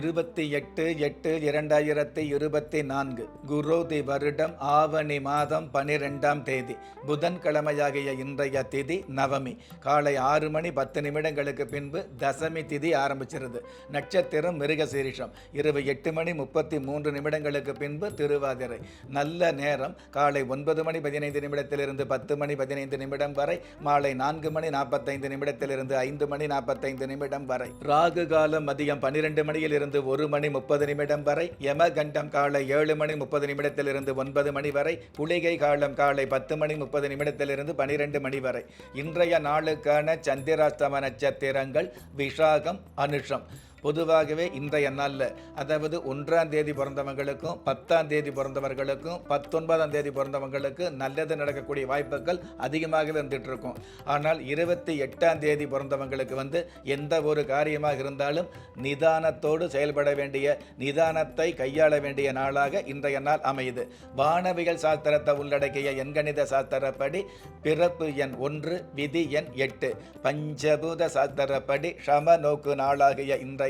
இருபத்தி எட்டு எட்டு இரண்டாயிரத்தி இருபத்தி நான்கு குரோதி வருடம் ஆவணி மாதம் பனிரெண்டாம் தேதி புதன்கிழமையாகிய இன்றைய திதி நவமி. காலை ஆறு மணி பத்து நிமிடங்களுக்கு பின்பு தசமி திதி ஆரம்பிச்சிருது. நட்சத்திரம் மிருகசீரிஷம். இரவு எட்டு மணி முப்பத்தி மூன்று நிமிடங்களுக்கு பின்பு திருவாதிரை. நல்ல நேரம். காலை ஒன்பது மணி பதினைந்து நிமிடத்திலிருந்து பத்து மணி பதினைந்து நிமிடம் வரை மாலை நான்கு மணி நாற்பத்தைந்து நிமிடத்திலிருந்து ஐந்து மணி நாற்பத்தைந்து நிமிடம் வரை. ராகு காலம் மதியம் பன்னிரெண்டு மணியில் இருந்து ஒரு மணி முப்பது நிமிடம் வரை யமகண்டம் காலை ஏழு மணி முப்பது நிமிடத்திலிருந்து ஒன்பது மணி வரை புலிகை காலம் காலை பத்து மணி முப்பது நிமிடத்திலிருந்து பனிரெண்டு மணி வரை. இன்றைய நாளுக்கான சந்திராஸ்தம நட்சத்திரங்கள் விஷாகம் அனுஷம். பொதுவாகவே இன்றைய நாளில் அதாவது ஒன்றாம் தேதி பிறந்தவங்களுக்கும் பத்தாம் தேதி பிறந்தவர்களுக்கும் பத்தொன்பதாம் தேதி பிறந்தவங்களுக்கு நல்லது நடக்கக்கூடிய வாய்ப்புகள் அதிகமாகவே இருந்துகிட்டு இருக்கும் ஆனால் இருபத்தி எட்டாம் தேதி பிறந்தவங்களுக்கு வந்து எந்த ஒரு காரியமாக இருந்தாலும் நிதானத்தோடு செயல்பட வேண்டிய நிதானத்தை கையாள வேண்டிய நாளாக இன்றைய நாள் அமையுது. வானவியல் சாஸ்திரத்தை உள்ளடக்கிய எண்கணித சாஸ்திரப்படி பிறப்பு எண் ஒன்று விதி எண் எட்டு. பஞ்சபூத சாஸ்திரப்படி சம நோக்கு நாளாகிய இன்றைய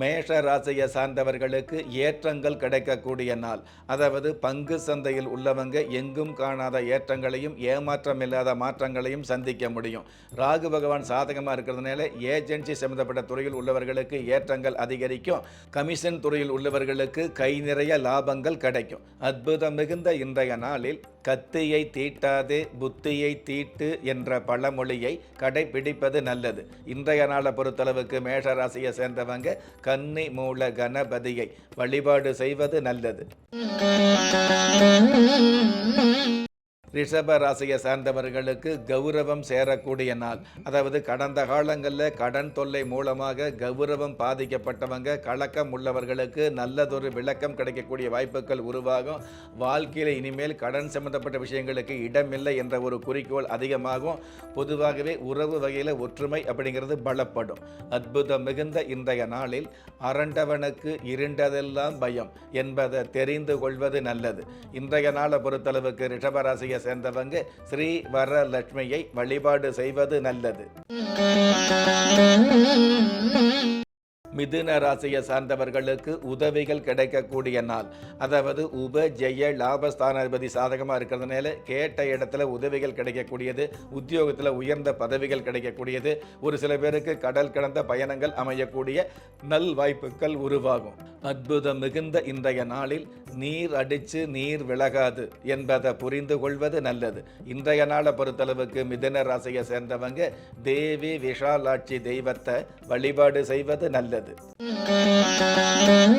மேஷ ராசியை சார்ந்தவர்களுக்கு ஏற்றங்கள் கிடைக்கக்கூடிய நாள். அதாவது பங்கு சந்தையில் உள்ளவங்க எங்கும் காணாத ஏற்றங்களையும் ஏமாற்றம் இல்லாத மாற்றங்களையும் சந்திக்க முடியும். ராகு பகவான் சாதகமாக இருக்கிறதுனால ஏஜென்சி சம்பந்தப்பட்ட துறையில் உள்ளவர்களுக்கு ஏற்றங்கள் அதிகரிக்கும். கமிஷன் துறையில் உள்ளவர்களுக்கு கை நிறைய லாபங்கள் கிடைக்கும். அற்புதம் மிகுந்த இன்றைய நாளில் கத்தியை தீட்டாதே புத்தியை தீட்டு என்ற பழமொழியை கடைபிடிப்பது நல்லது. இன்றைய நாளை பொறுத்தளவுக்கு மேஷராசியை சேர்ந்தவங்க கன்னி மூல கணபதியை வழிபாடு செய்வது நல்லது. ரிஷப ராசியை சார்ந்தவர்களுக்கு கௌரவம் சேரக்கூடிய நாள். அதாவது கடந்த காலங்களில் கடன் தொல்லை மூலமாக கௌரவம் பாதிக்கப்பட்டவங்க கலக்கம் உள்ளவர்களுக்கு நல்லதொரு விளக்கம் கிடைக்கக்கூடிய வாய்ப்புகள் உருவாகும். வாழ்க்கையில் இனிமேல் கடன் சம்பந்தப்பட்ட விஷயங்களுக்கு இடமில்லை என்ற ஒரு குறிக்கோள் அதிகமாகும். பொதுவாகவே உறவு வகையில் ஒற்றுமை அப்படிங்கிறது பலப்படும். அற்புதம் மிகுந்த இன்றைய நாளில் அரண்டவனுக்கு இருண்டதெல்லாம் பயம் என்பதை தெரிந்து கொள்வது நல்லது. இன்றைய நாளை பொறுத்தளவுக்கு ரிஷபராசியை சேர்ந்தவங்க ஸ்ரீ வரலட்சுமியை வழிபாடு செய்வது நல்லது. மிதுன ராசியை சார்ந்தவர்களுக்கு உதவிகள் கிடைக்கக்கூடிய நாள். அதாவது உப ஜெய லாபஸ்தானாதிபதி சாதகமாக இருக்கிறதுனால கேட்ட இடத்துல உதவிகள் கிடைக்கக்கூடியது உத்தியோகத்தில் உயர்ந்த பதவிகள் கிடைக்கக்கூடியது. ஒரு சில பேருக்கு கடல் கடந்த பயணங்கள் அமையக்கூடிய நல் வாய்ப்புகள் உருவாகும். அற்புதம் மிகுந்த இன்றைய நாளில் நீர் அடித்து நீர் விலகாது என்பதை புரிந்து கொள்வது நல்லது. இன்றைய நாளை பொறுத்தளவுக்கு மிதுன ராசியை சேர்ந்தவங்க தேவி விஷாலாட்சி தெய்வத்தை வழிபாடு செய்வது நல்லது. முடியாது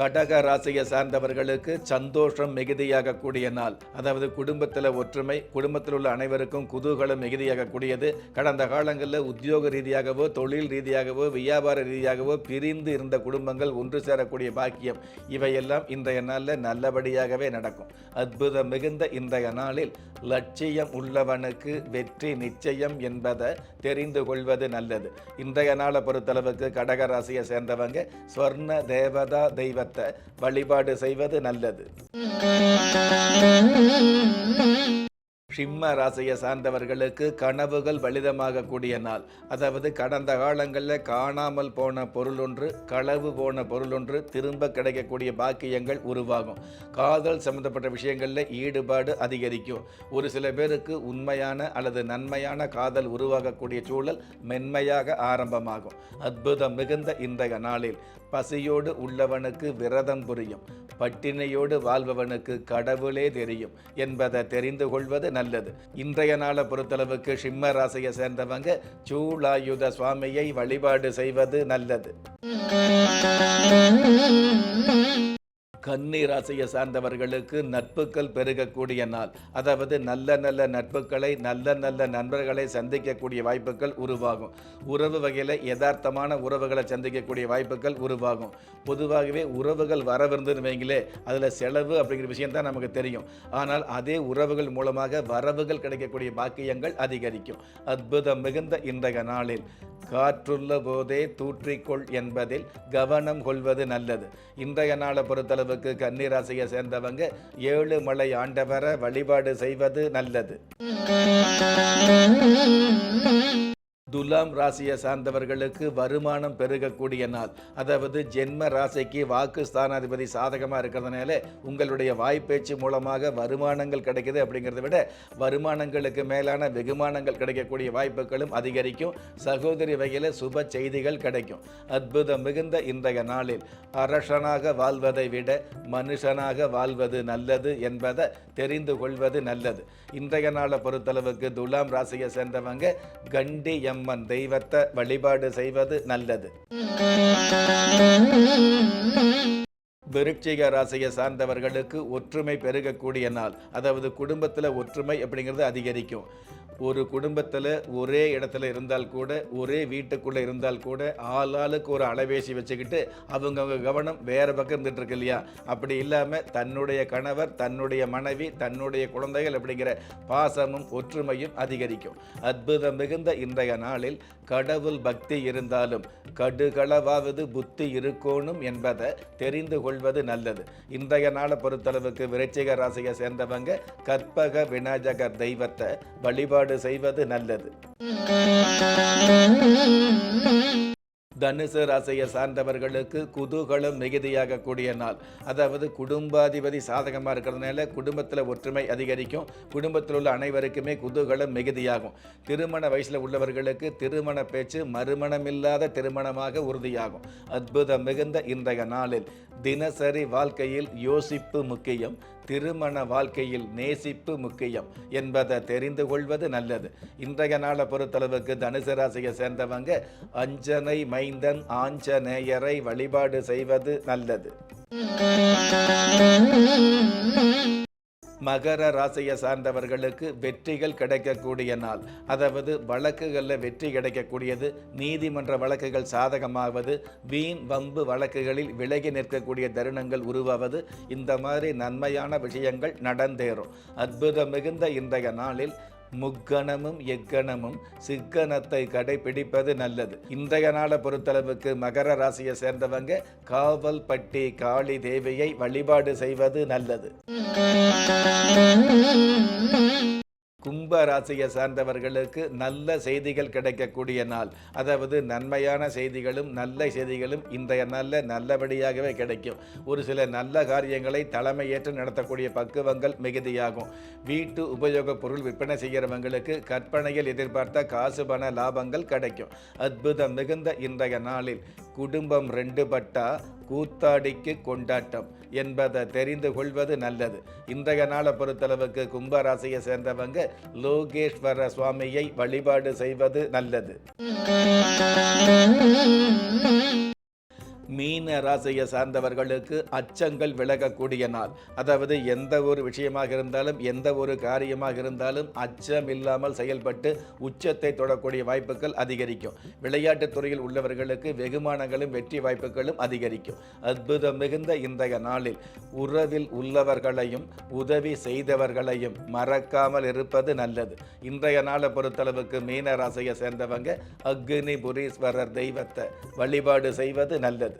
கடக ராசியை சார்ந்தவர்களுக்கு சந்தோஷம் மிகுதியாக கூடிய நாள். அதாவது குடும்பத்தில் ஒற்றுமை குடும்பத்தில் உள்ள அனைவருக்கும் குதூகலம் மிகுதியாக கூடியது கடந்த காலங்களில் உத்தியோக ரீதியாகவோ தொழில் ரீதியாகவோ வியாபார ரீதியாகவோ பிரிந்து இருந்த குடும்பங்கள் ஒன்று சேரக்கூடிய பாக்கியம். இவையெல்லாம் இன்றைய நாளில் நல்லபடியாகவே நடக்கும். அற்புதம் மிகுந்த இன்றைய நாளில் லட்சியம் உள்ளவனுக்கு வெற்றி நிச்சயம் என்பதை தெரிந்து கொள்வது நல்லது. இன்றைய நாளை பொறுத்தளவுக்கு கடக ராசியை சேர்ந்தவங்க ஸ்வர்ண தேவதா தெய்வத்தை வழிபாடு செய்வது நல்லது. சிம்ம ராசியை சார்ந்தவர்களுக்கு கனவுகள் வலிதமாகக்கூடிய நாள். அதாவது கடந்த காலங்களில் காணாமல் போன பொருள் ஒன்று களவு போன பொருள் ஒன்று திரும்ப கிடைக்கக்கூடிய பாக்கியங்கள் உருவாகும். காதல் சம்பந்தப்பட்ட விஷயங்களில் ஈடுபாடு அதிகரிக்கும். ஒரு சில பேருக்கு உண்மையான அல்லது நன்மையான காதல் உருவாகக்கூடிய சூழல் மென்மையாக ஆரம்பமாகும். அற்புதம் மிகுந்த இன்றைய நாளில் பசியோடு உள்ளவனுக்கு விரதம் புரியும். பட்டினியோடு வாழ்பவனுக்கு கடவுளே தெரியும். என்பதை தெரிந்து கொள்வது நல்லது. இன்றைய நாளை பொறுத்தளவுக்கு சிம்ம ராசியை சேர்ந்தவங்க சூளாயுத சுவாமியை வழிபாடு செய்வது நல்லது. கன்னி ராசியை சார்ந்தவர்களுக்கு நட்புகள் பெருகக்கூடிய நாள். அதாவது நல்ல நல்ல நட்புகளை நல்ல நல்ல நண்பர்களை சந்திக்கக்கூடிய வாய்ப்புகள் உருவாகும். உறவு வகையில் யதார்த்தமான உறவுகளை சந்திக்கக்கூடிய வாய்ப்புகள் உருவாகும். பொதுவாகவே உறவுகள் வரவிருந்துன்னு வைங்களே அதில் செலவு அப்படிங்கிற விஷயம் தான் நமக்கு தெரியும். ஆனால் அதே உறவுகள் மூலமாக வரவுகள் கிடைக்கக்கூடிய பாக்கியங்கள் அதிகரிக்கும். அற்புதம் மிகுந்த இன்றைய நாளில். காற்றுள்ள போதே தூற்றிக்கொள் என்பதில் கவனம் கொள்வது நல்லது. இன்றைய நாளை பொறுத்தளவு அளவுக்கு கன்னிராசியை சேர்ந்தவங்க ஏழு மலை ஆண்டவரை வழிபாடு செய்வது நல்லது. துலாம் ராசியை சார்ந்தவர்களுக்கு வருமானம் பெருகக்கூடிய நாள். அதாவது ஜென்ம ராசிக்கு வாக்கு ஸ்தானாதிபதி சாதகமாக இருக்கிறதுனால உங்களுடைய வாய்ப்பேச்சு மூலமாக வருமானங்கள் கிடைக்குது அப்படிங்கிறத விட வருமானங்களுக்கு மேலான வெகுமானங்கள் கிடைக்கக்கூடிய வாய்ப்புகளும் அதிகரிக்கும். சகோதரி வகையில் சுப செய்திகள் கிடைக்கும். அற்புதம் மிகுந்த இன்றைய நாளில் அரசனாக வாழ்வதை விட மனுஷனாக வாழ்வது நல்லது என்பதை தெரிந்து கொள்வது நல்லது. இன்றைய நாளை பொறுத்தளவுக்கு துலாம் ராசியை சேர்ந்தவங்க கண்டி எம் அம்மன் தெய்வத்தை வழிபாடு செய்வது நல்லது. விருட்சிக ராசியை சார்ந்தவர்களுக்கு ஒற்றுமை பெருகக்கூடிய நாள். அதாவது குடும்பத்தில் ஒற்றுமை அப்படிங்கிறது அதிகரிக்கும். ஒரு குடும்பத்தில் ஒரே இடத்துல இருந்தால் கூட ஒரே வீட்டுக்குள்ளே இருந்தால் கூட ஆள் ஆளுக்கு ஒரு அலைபேசி வச்சுக்கிட்டு அவங்கவுங்க கவனம் வேறு பக்கம் இருந்துட்டு இருக்கு இல்லையா? அப்படி இல்லாமல் தன்னுடைய கணவர் தன்னுடைய மனைவி தன்னுடைய குழந்தைகள் அப்படிங்கிற பாசமும் ஒற்றுமையும் அதிகரிக்கும். அற்புதம் மிகுந்த இன்றைய நாளில் கடவுள் பக்தி இருந்தாலும் கடுகளவாவது புத்தி இருக்கோணும் என்பதை தெரிந்து கொள்வது நல்லது. இன்றைய நாளை பொறுத்தளவுக்கு விருச்சிக ராசியை சேர்ந்தவங்க கற்பக விநாயகர் தெய்வத்தை வழிபாடு செய்வது நல்லது. தனுசு ராசியை சார்ந்தவர்களுக்கு குதூகலம் மிகுதியாக கூடிய நாள். அதாவது குடும்பாதிபதி சாதகமாக இருக்கிறதுனால குடும்பத்தில் ஒற்றுமை அதிகரிக்கும். குடும்பத்தில் உள்ள அனைவருக்குமே குதூகலம் மிகுதியாகும். திருமண வயசில் உள்ளவர்களுக்கு திருமண பேச்சு மறுமணமில்லாத திருமணமாக உறுதியாகும். அற்புதம் மிகுந்த இன்றைய நாளில் தினசரி வாழ்க்கையில் யோசிப்பு முக்கியம். திருமண வாழ்க்கையில் நேசிப்பு முக்கியம் என்பதை தெரிந்து கொள்வது நல்லது. இன்றைய நாளை பொறுத்தளவுக்கு தனுசு ராசியை சேர்ந்தவங்க அஞ்சனை மைந்தன் ஆஞ்சநேயரை வழிபாடு செய்வது நல்லது. மகர ராசியை சார்ந்தவர்களுக்கு வெற்றிகள் கிடைக்கக்கூடிய நாள். அதாவது வழக்குகளில் வெற்றி கிடைக்கக்கூடியது நீதிமன்ற வழக்குகள் சாதகமாவது வீண் வம்பு வழக்குகளில் விலகி நிற்கக்கூடிய தருணங்கள் உருவாவது இந்த மாதிரி நன்மையான விஷயங்கள் நடந்தேறும். அற்புதம் மிகுந்த இன்றைய நாளில் முக்கணமும் எக்கணமும் சிக்கனத்தை கடைபிடிப்பது நல்லது. இன்றைய நாளை பொறுத்தளவுக்கு மகர ராசியை சேர்ந்தவங்க காவல் பட்டி காளி தேவியை வழிபாடு செய்வது நல்லது. கும்ப ராசியை சார்ந்தவர்களுக்கு நல்ல செய்திகள் கிடைக்கக்கூடிய நாள். அதாவது நன்மையான செய்திகளும் நல்ல செய்திகளும் இன்றைய நல்ல நல்லபடியாகவே கிடைக்கும். ஒரு சில நல்ல காரியங்களை தலைமையேற்று நடத்தக்கூடிய பக்குவங்கள் மிகுதியாகும். வீட்டு உபயோக பொருள் விற்பனை செய்கிறவங்களுக்கு கற்பனையில் எதிர்பார்த்த காசு பண லாபங்கள் கிடைக்கும். அற்புதம் மிகுந்த இன்றைய நாளில் குடும்பம் ரெண்டு பட்டா கூத்தாடிக்கு கொண்டாட்டம். என்பதை தெரிந்து கொள்வது நல்லது. இன்றைய நாளை பொறுத்தளவுக்கு கும்பராசியை சேர்ந்தவங்க லோகேஸ்வர சுவாமியை வழிபாடு செய்வது நல்லது. மீன ராசியை சார்ந்தவர்களுக்கு அச்சங்கள் விலகக்கூடிய நாள். அதாவது எந்த ஒரு விஷயமாக இருந்தாலும் எந்த ஒரு காரியமாக இருந்தாலும் அச்சம் இல்லாமல் செயல்பட்டு உச்சத்தை தொடக்கூடிய வாய்ப்புகள் அதிகரிக்கும். விளையாட்டுத் துறையில் உள்ளவர்களுக்கு வெகுமானங்களும் வெற்றி வாய்ப்புகளும் அதிகரிக்கும். அற்புதம் மிகுந்த இன்றைய நாளில் உறவில் உள்ளவர்களையும் உதவி செய்தவர்களையும் மறக்காமல் இருப்பது நல்லது. இன்றைய நாளை பொறுத்தளவுக்கு மீன ராசியை சேர்ந்தவங்க அக்னி புரீஸ்வரர் தெய்வத்தை வழிபாடு செய்வது நல்லது.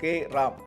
கே ராம்